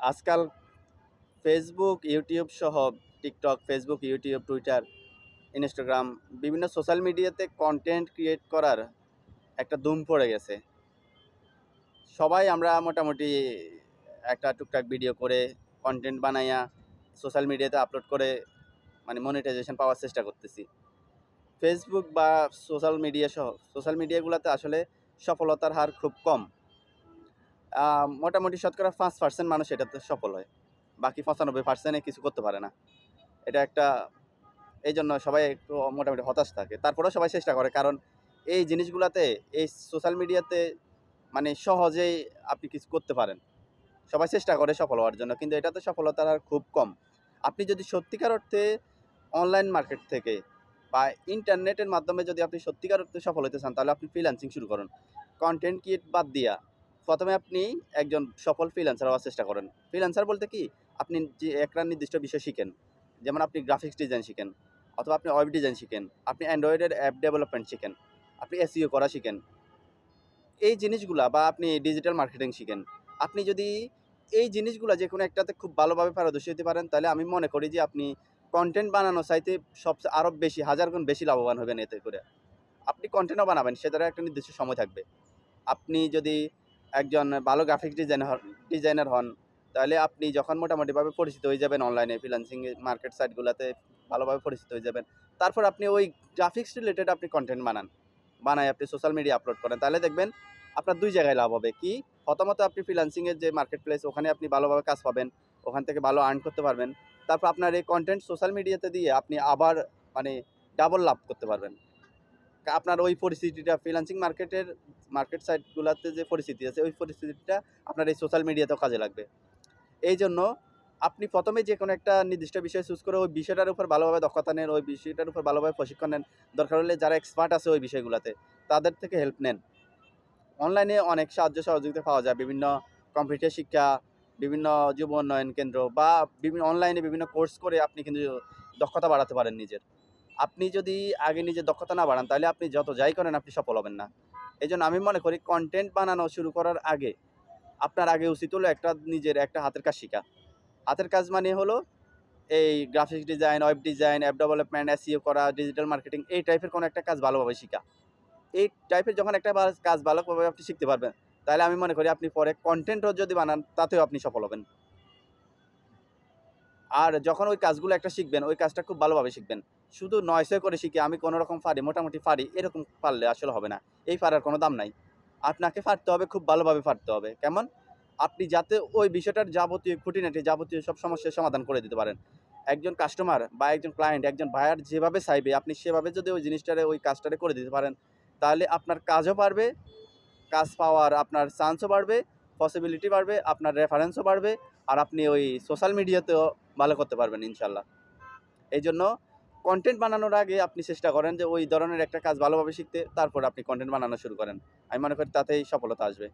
আজকাল Facebook YouTube সহ TikTok Facebook YouTube Twitter Instagram বিভিন্ন সোশ্যাল মিডিয়াতে কন্টেন্ট ক্রিয়েট করার একটা দুম পড়ে গেছে। সবাই আমরা মোটামুটি একটা টুকটাক ভিডিও করে কন্টেন্ট বানাইয়া সোশ্যাল মিডিয়াতে আপলোড করে মানে মনিটাইজেশন পাওয়ার চেষ্টা করতেছি। ফেসবুক বা সোশ্যাল মিডিয়া সহ সোশ্যাল মিডিয়াগুলোতে আসলে সফলতার হার খুব কম। মোটামুটি শতকরা পাঁচ পার্সেন্ট মানুষ এটাতে সফল হয়। বাকি পঁচানব্বই পার্সেন্টে কিছু করতে পারে না। এটা একটা এই জন্য সবাই একটু মোটামুটি হতাশ থাকে। তারপরেও সবাই চেষ্টা করে, কারণ এই জিনিসগুলোতে, এই সোশ্যাল মিডিয়াতে মানে সহজেই আপনি কিছু করতে পারেন। সবাই চেষ্টা করে সফল হওয়ার জন্য, কিন্তু এটাতে সফলতার আর খুব কম। আপনি যদি সত্যিকার অর্থে অনলাইন মার্কেট থেকে বা ইন্টারনেটের মাধ্যমে যদি আপনি সত্যিকার অর্থে সফল হতে চান, তাহলে আপনি ফ্রিল্যান্সিং শুরু করুন। কন্টেন্ট ক্রিয়েট বাদ দিয়া প্রথমে আপনি একজন সফল ফ্রিল্যান্সার হওয়ার চেষ্টা করেন। ফ্রিল্যান্সার বলতে কি? আপনি যে একটা নির্দিষ্ট বিষয় শিখেন। যেমন আপনি গ্রাফিক্স ডিজাইন শিখেন, অথবা আপনি ওয়েব ডিজাইন শিখেন, আপনি অ্যান্ড্রয়েডের অ্যাপ ডেভেলপমেন্ট শিখেন, আপনি এসইও করা শিখেন। এই জিনিসগুলা বা আপনি ডিজিটাল মার্কেটিং শিখেন। আপনি যদি এই জিনিসগুলো যে কোনো একটাতে খুব ভালোভাবে পারদর্শী হতে পারেন, তাহলে আমি মনে করি যে আপনি কন্টেন্ট বানানো চাইতে সবচেয়ে আরও বেশি হাজার গুণ বেশি লাভবান হবেন এতে করে। আপনি কন্টেন্টও বানাবেন, সেটারও একটা নির্দিষ্ট সময় থাকবে। আপনি যদি একজন ভালো গ্রাফিক্স ডিজাইনার ডিজাইনার হন, তাহলে আপনি যখন মোটামুটিভাবে পরিচিত হয়ে যাবেন অনলাইনে ফ্রিল্যান্সিং মার্কেট সাইটগুলোতে ভালোভাবে পরিচিত হয়ে যাবেন। তারপর আপনি ওই গ্রাফিক্স রিলেটেড আপনি কন্টেন্ট বানান, বানায় আপনি সোশ্যাল মিডিয়া আপলোড করেন। তাহলে দেখবেন আপনার দুই জায়গায় লাভ হবে। কি? প্রথমত আপনি ফ্রিল্যান্সিংয়ের যে মার্কেট প্লেস ওখানে আপনি ভালোভাবে কাজ পাবেন, ওখান থেকে ভালো আর্ন করতে পারবেন। তারপর আপনার এই কন্টেন্ট সোশ্যাল মিডিয়াতে দিয়ে আপনি আবার মানে ডাবল লাভ করতে পারবেন। আপনার ওই পরিস্থিতিটা ফ্রিল্যান্সিং মার্কেটের মার্কেট সাইটগুলোতে যে পরিস্থিতি আছে, ওই পরিস্থিতিটা আপনার এই সোশ্যাল মিডিয়াতেও কাজে লাগবে। এই জন্য আপনি প্রথমে যে কোনো একটা নির্দিষ্ট বিষয় চুজ করে ওই বিষয়টার উপর ভালোভাবে দক্ষতা নেন, ওই বিষয়টার উপর ভালোভাবে প্রশিক্ষণ নেন। দরকার হলে যারা এক্সপার্ট আছে ওই বিষয়গুলোতে, তাদের থেকে হেল্প নেন। অনলাইনে অনেক সাহায্য সহযোগিতা পাওয়া যায়, বিভিন্ন কম্পিউটার শিক্ষা, বিভিন্ন যুব উন্নয়ন কেন্দ্র বা বিভিন্ন অনলাইনে বিভিন্ন কোর্স করে আপনি কিন্তু দক্ষতা বাড়াতে পারেন নিজের। আপনি যদি আগে নিজে দক্ষতা না বাড়ান, তাহলে আপনি যত যাই করেন আপনি সফল হবেন না। এই জন্য আমি মনে করি কন্টেন্ট বানানো শুরু করার আগে, আপনার আগে উচিত হলো একটা নিজের একটা হাতের কাজ শেখা। হাতের কাজ মানে হলো এই graphics design web design app development SEO করা ডিজিটাল মার্কেটিং এই টাইপের কোনো একটা কাজ ভালোভাবে শেখা। এই টাইপের যখন একটা কাজ ভালোভাবে আপনি শিখতে পারবেন, তাহলে আমি মনে করি আপনি পরে কন্টেন্টও যদি বানান, তাতেও আপনি সফল হবেন। আর যখন ওই কাজগুলো একটা শিখবেন, ওই কাজটা খুব ভালোভাবে শিখবেন। শুধু নয়সে করে শিখে, আমি কোনো রকম পারি মোটামুটি পারি এরকম পারলে আসলে হবে না। এই পারার কোনো দাম নাই। আপনাকে পারতে হবে, খুব ভালোভাবে পারতে হবে। কেমন? আপনি যাতে ওই বিষয়টার যাবতীয় খুঁটিনাটি যাবতীয় সব সমস্যার সমাধান করে দিতে পারেন। একজন কাস্টমার বা একজন ক্লায়েন্ট একজন বায়ার যেভাবে চাইবে, আপনি সেভাবে যদি ওই জিনিসটারে, ওই কাজটারে করে দিতে পারেন, তাহলে আপনার কাজও পারবে কাজ পাওয়ার আপনার চান্সও বাড়বে পসিবিলিটি বাড়বে, আপনার রেফারেন্সও বাড়বে, আর আপনি ওই সোশ্যাল মিডিয়াতেও ভালো করতে পারবেন ইনশাল্লাহ এই জন্য কন্টেন্ট বানানোর আগে আপনি চেষ্টা করেন যে ওই ধরনের একটা কাজ ভালোভাবে শিখতে, তারপর আপনি কন্টেন্ট বানানো শুরু করেন। আমি মনে করি তাতেই সফলতা আসবে।